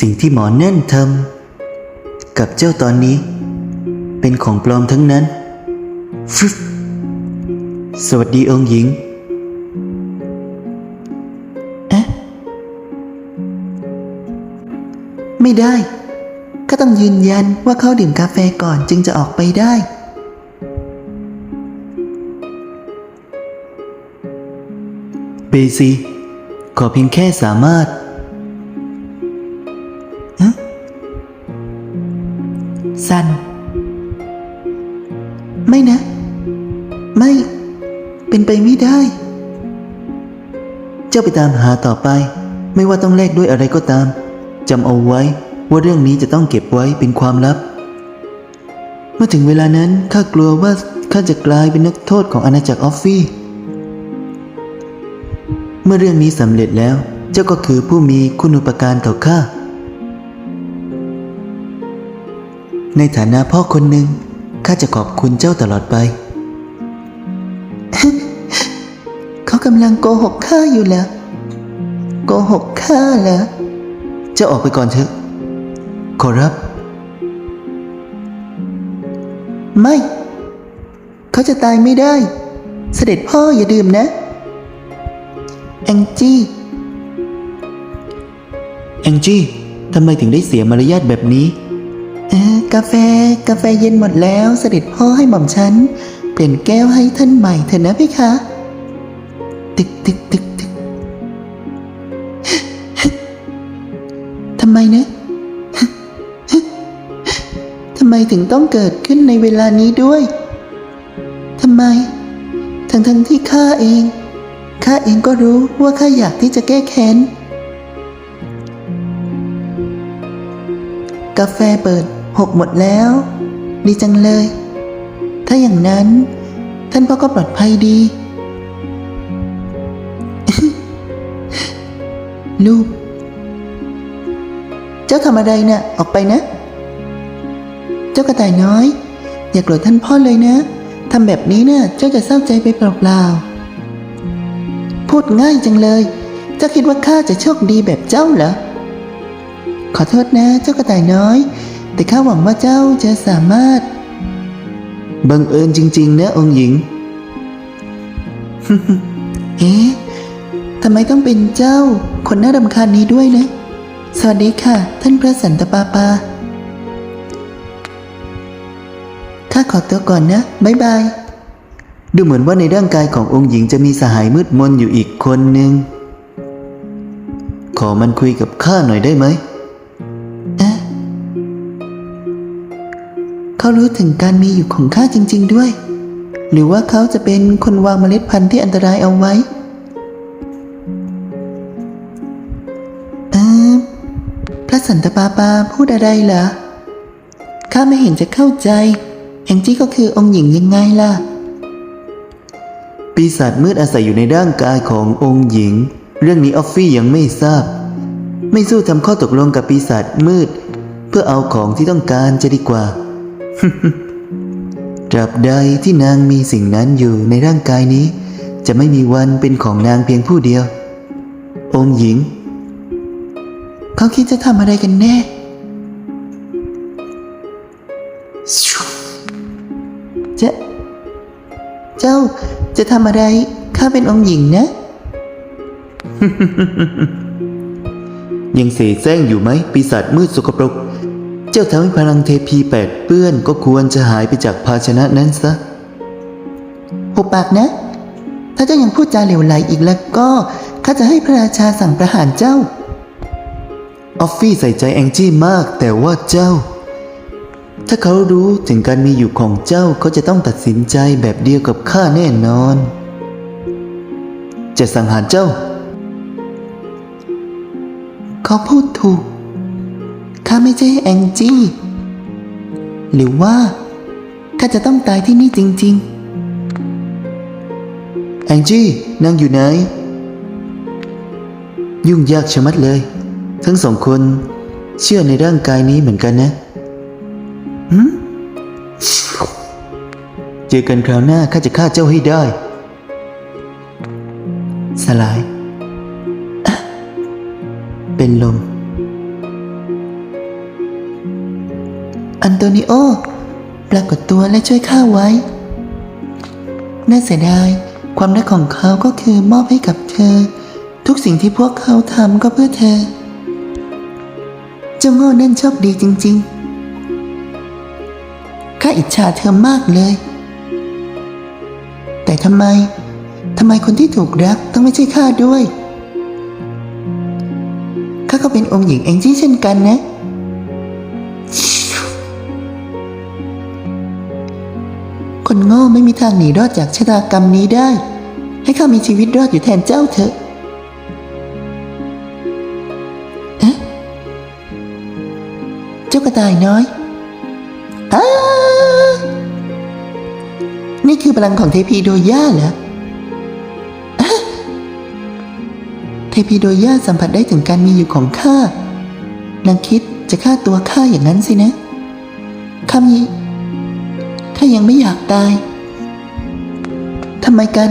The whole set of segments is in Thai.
สิ่งที่หมอนั่นทำกับเจ้าตอนนี้ เป็นของปลอมทั้งนั้นฟึสวัสดีองค์หญิงเอ๊ะไม่ได้ ก็ต้องยืนยันว่าเขาดื่มกาแฟก่อนจึงจะออกไปได้เบซีขอเพียงแค่สามารถ ซัน ไม่นะ ไม่เป็นไปไม่ได้ เจ้าไปตามหาต่อไป ไม่ว่าต้องแลกด้วยอะไรก็ตามจำเอาไว้ว่าเรื่องนี้จะต้องเก็บไว้เป็นความลับ เมื่อถึงเวลานั้นข้ากลัวว่าข้าจะกลายเป็นนักโทษของอาณาจักรออฟฟี่ เมื่อเรื่องนี้สำเร็จแล้ว เจ้าก็คือผู้มีคุณอุปการต่อข้า ในฐานะพ่อคนหนึ่งข้าจะขอบคุณเจ้าตลอดไป เขากำลังโกหกข้าอยู่เหรอโกหกข้าเหรอเจ้าออกไปก่อนเถอะ ขอรับ ไม่ เขาจะตายไม่ได้ เสด็จพ่ออย่าดื่มนะ แองจี้แองจี้ทำไมถึงได้เสียมารยาทแบบนี้ กาแฟ กาแฟเย็นหมดแล้วเสด็จพ่อให้หม่อมฉัน เปลี่ยนแก้วให้ท่านใหม่เถอะนะพี่คะ ตึกตึกตึกตึกทำไมนะทำไมถึงต้องเกิดขึ้นในเวลานี้ด้วย ทำไม ทั้งทั้งที่ข้าเอง ข้าเองก็รู้ว่าข้าอยากที่จะแก้แค้น กาแฟเปิด หกหมดแล้ว ดีจังเลย ถ้าอย่างนั้น ท่านพ่อก็ปลอดภัยดี ลูก เจ้าทำอะไรนะ่ะ ออกไปนะ เจ้ากระต่ายน้อย อย่าโกรธท่านพ่อเลยนะทำแบบนี้นะ่ะเจ้าจะเศร้าใจไปเปล่าๆพูดง่ายจังเลย เจ้าคิดว่าข้าจะโชคดีแบบเจ้าเหรอขอโทษนะเจ้ากระต่ายน้อย แต่ข้าหวังว่าเจ้าจะสามารถ บังเอิญจริง ๆ นะองค์หญิง เอ๊ะทำไมต้องเป็นเจ้า คนน่ารำคาญนี้ด้วยนะ สวัสดีค่ะ ท่านพระสันตปาปา ข้าขอตัวก่อนนะ บ๊ายบาย ดูเหมือนว่าในร่างกายขององค์หญิงจะมีสหายมืดมนอยู่อีกคนหนึ่ง ขอมันคุยกับข้าหน่อยได้ไหม เขารู้ถึงการมีอยู่ของข้าจริง ๆ ด้วย หรือว่าเขาจะเป็นคนวางเมล็ดพันธุ์ที่อันตรายเอาไว้พระสันตะปาปาพูดอะไรเหรอข้าไม่เห็นจะเข้าใจแองจี้ก็คือองค์หญิงยังไงล่ะ ปีศาจมืดอาศัยอยู่ในร่างกายขององค์หญิง เรื่องนี้ออฟฟี่ยังไม่ทราบ ไม่สู้ทำข้อตกลงกับปีศาจมืด เพื่อเอาของที่ต้องการจะดีกว่า ตราบใดที่นางมีสิ่งนั้นอยู่ในร่างกายนี้ จะไม่มีวันเป็นของนางเพียงผู้เดียว องค์หญิง เขาคิดจะทำอะไรกันแน่ จะ เจ้าจะทำอะไร ข้าเป็นองค์หญิงนะ ยังเสแสร้งอยู่ไหมปีศาจมืดสกปรก จ้าทำให้พลังเทพีแปดเปื้อนก็ควรจะหายไปจากภาชนะนั้นซะหุบปากนะ ถ้าเจ้ายังพูดจาเหลวไหลอีกแล้วก็ข้าจะให้พระราชาสั่งประหารเจ้า ออฟฟี่ใส่ใจแองจี้มากแต่ว่าเจ้า ถ้าเขารู้ถึงการมีอยู่ของเจ้าเขาจะต้องตัดสินใจแบบเดียวกับข้าแน่นอน จะสังหารเจ้า เขาพูดถูกาไม่ใช่แองจี้ หรือว่าข้าจะต้องตายที่นี่จริง ๆ แองจี้นั่งอยู่ไหน ยุ่งยากชะมัดเลย ทั้งสองคนเชื่อในร่างกายนี้เหมือนกันนะหืมเจอกันคราวหน้าข้าจะฆ่าเจ้าให้ได้ สลาย เป็นลม อันโตนิโอ ปรากฏตัวและช่วยข้าไว้ น่าเสียดาย ความรักของเขาก็คือมอบให้กับเธอ ทุกสิ่งที่พวกเขาทำก็เพื่อเธอ เจ้าโง่นั่นโชคดีจริง ๆ ข้าอิจฉาเธอมากเลย แต่ทำไม ทำไมคนที่ถูกรักต้องไม่ใช่ข้าด้วย ข้าก็เป็นองค์หญิงเองจี้เช่นกันนะ คนโง่ไม่มีทางหนีรอดจากชะตากรรมนี้ได้ ให้ข้ามีชีวิตรอดอยู่แทนเจ้าเถอะเอ๊ะเจ้ากระต่ายน้อยอานี่คือพลังของเทพีโดย่าเหรออะเทพีโดย่าสัมผัสได้ถึงการมีอยู่ของข้านางคิดจะฆ่าตัวข้าอย่างนั้นสินะข้ามี ข้ายังไม่อยากตายทำไมกัน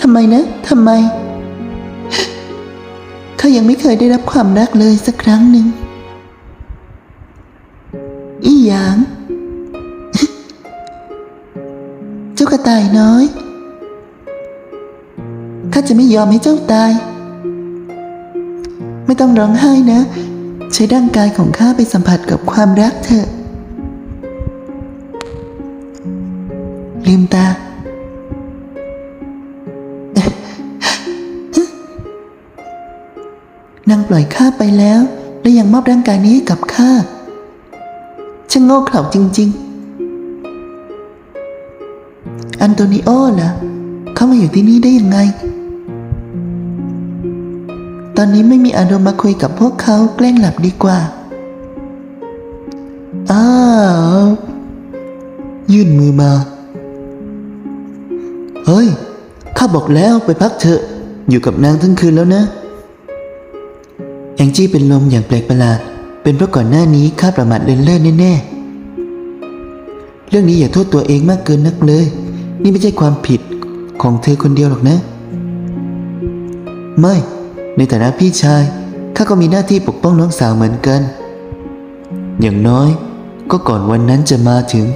ทำไมนะทำไมเขายังไม่เคยได้รับความรักเลยสักครั้งหนึ่งอีหยาง เจ้ากระต่ายน้อยข้าจะไม่ยอมให้เจ้าตาย ไม่ต้องร้องไห้นะ ใช้ร่างกายของข้าไปสัมผัสกับความรักเถอะ ลืมตา นางปล่อยข้าไปแล้ว และยังมอบร่างกายนี้ให้กับข้าช่างโง่เขลาจริง ๆ อันโตนิโอล่ะเขามาอยู่ที่นี่ได้ยังไง ตอนนี้ไม่มีอารมณ์มาคุยกับพวกเขาแกล้งหลับดีกว่า อ้าว ยื่นมือมา เฮ้ย ข้าบอกแล้วไปพักเถอะ อยู่กับนางทั้งคืนแล้วนะ แองจี้เป็นลมอย่างแปลกประหลาด เป็นเพราะก่อนหน้านี้ข้าประมาทเลินเล่อแน่ๆ เรื่องนี้อย่าโทษตัวเองมากเกินนักเลย นี่ไม่ใช่ความผิดของเธอคนเดียวหรอกนะ ไม่ ในฐานะพี่ชาย ข้าก็มีหน้าที่ปกป้องน้องสาวเหมือนกัน อย่างน้อยก็ก่อนวันนั้นจะมาถึง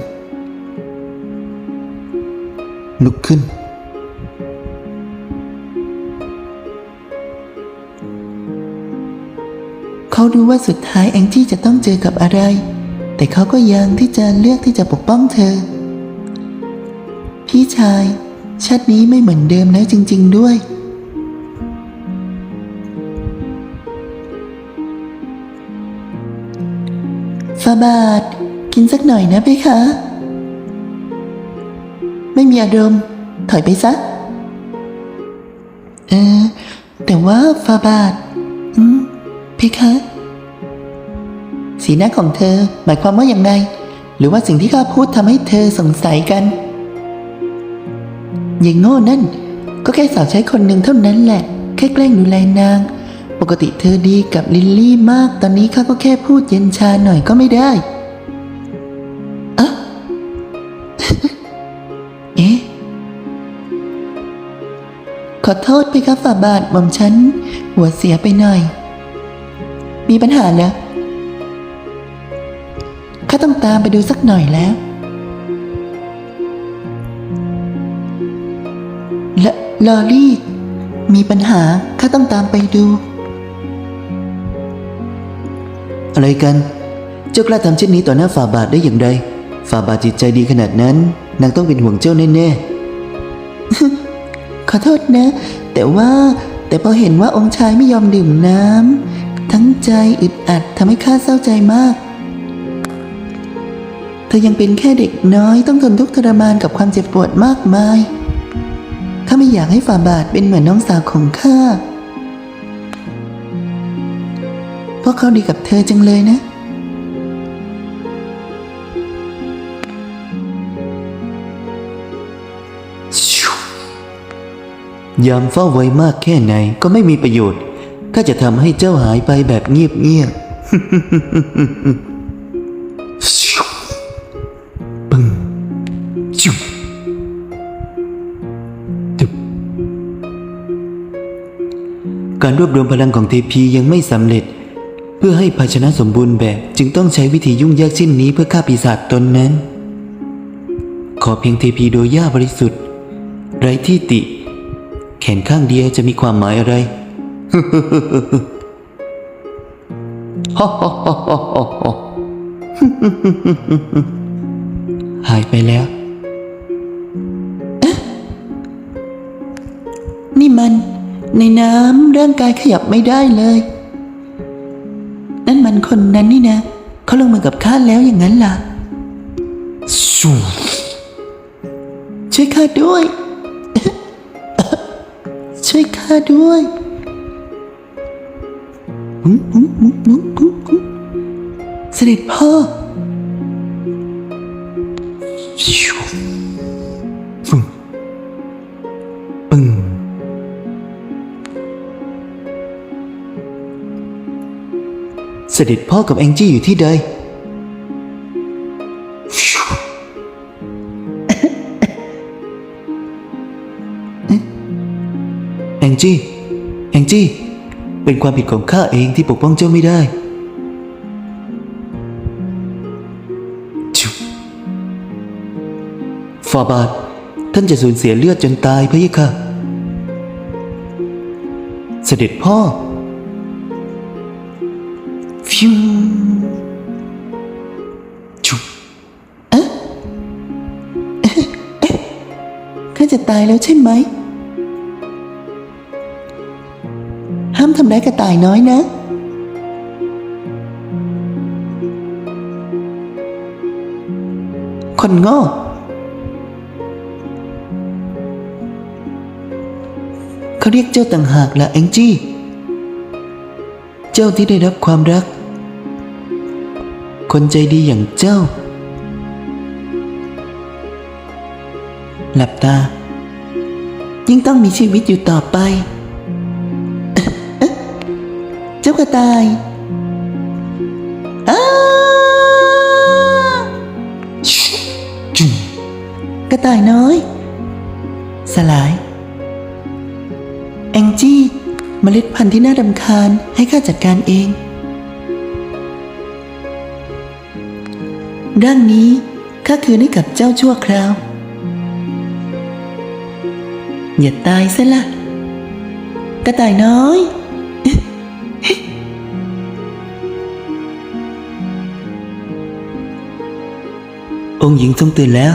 ลุกขึ้น เขารู้ว่าสุดท้ายแองจี้จะต้องเจอกับอะไร แต่เขาก็ยังที่จะเลือกที่จะปกป้องเธอ พี่ชายชาตินี้ไม่เหมือนเดิมแล้วจริง ๆ ด้วย ฟาบาทกินสักหน่อยนะเพคะ ไม่มีอารมณ์ ถอยไปซะ เออ แต่ว่าฟาบาทอืมเพคะ สีหน้าของเธอหมายความว่าอย่างไงหรือว่าสิ่งที่ข้าพูดทำให้เธอสงสัยกันอย่างโง่นั่น ก็แค่สาวใช้คนหนึ่งเท่านั้นแหละ แค่แกล้งดูแลนาง ปกติเธอดีกับลิลลี่มาก ตอนนี้ข้าก็แค่พูดเย็นชาหน่อยก็ไม่ได้อะเอ๊ะขอโทษไปครับฝ่าบาทหม่อมฉัน หัวเสียไปหน่อย มีปัญหาเหรอข้า ต้องตามไปดูสักหน่อยแล้วละลอรี่ มีปัญหาข้าต้องตามไปดู อะไรกัน เจ้ากล้าทำเช่นนี้ต่อหน้าฝ่าบาทได้อย่างไรฝ่าบาทจิตใจดีขนาดนั้น นางต้องเป็นห่วงเจ้าแน่ๆ ขอโทษนะ แต่ว่าแต่พอเห็นว่าองค์ชายไม่ยอมดื่มน้ำทั้งใจอึดอัดทำให้ข้าเศร้าใจมาก ธอยังเป็นแค่เด็กน้อยต้องทนทุกข์ทรมานกับความเจ็บปวดมากมาย ข้าไม่อยากให้ฝ่าบาทเป็นเหมือนน้องสาวของข้า เพราะเขาดีกับเธอจังเลยนะ ยามเฝ้าไว้มากแค่ไหนก็ไม่มีประโยชน์ ข้าจะทำให้เจ้าหายไปแบบเงียบๆ จุบตึบการรวบรวมพลังของเทพียังไม่สำเร็จพพื่อให้ภาชนะสมบูรณ์แบบ จึงต้องใช้วิธียุ่งยากเช่นนี้เพื่อฆ่าปีศาจตนนั้น ขอเพียงเทพีโดย่าบริสุทธิ์ ไร้ที่ติ แขนข้างเดียวจะมีความหมายอะไรหายไปแล้ว นี่มัน ในน้ำร่างกายขยับไม่ได้เลย นั่นมันคนนั้นนี่นะเขาลงมือกับข้าแล้วอย่างนั้นล่ะสูช่วยข้าด้วย ช่วยข้าด้วยเสด็จพ่อ เสด็จพ่อกับแองจี้อยู่ที่ใดแองจี้แองจี้เป็นความผิดของข้าเองที่ปกป้องเจ้าไม่ได้ชิวฟาบาทท่านจะสูญเสียเลือดจนตายพะยะค่ะ เสด็จพ่อ ฟิวชุบเอ๊ะเอ๊ะเอ๊ะข้าจะตายแล้วใช่ไหม ห้ามทำร้ายกระต่ายน้อยนะคนโง่เขาเรียกเจ้าต่างหากละแองจี้ เจ้าที่ได้รับความรัก คนใจดีอย่างเจ้า หลับตา ยิ่งต้องมีชีวิตอยู่ต่อไป เจ้ากระต่ายกระต่ายน้อย สลาย แองจี้เมล็ดพันธุ์ที่น่ารำคาญให้ข้าจัดการเอง ร่างนี้ข้าคืนให้กับเจ้าชั่วคราว อย่าตายซะละกระต่ายน้อย องค์หญิงทรงตื่นแล้ว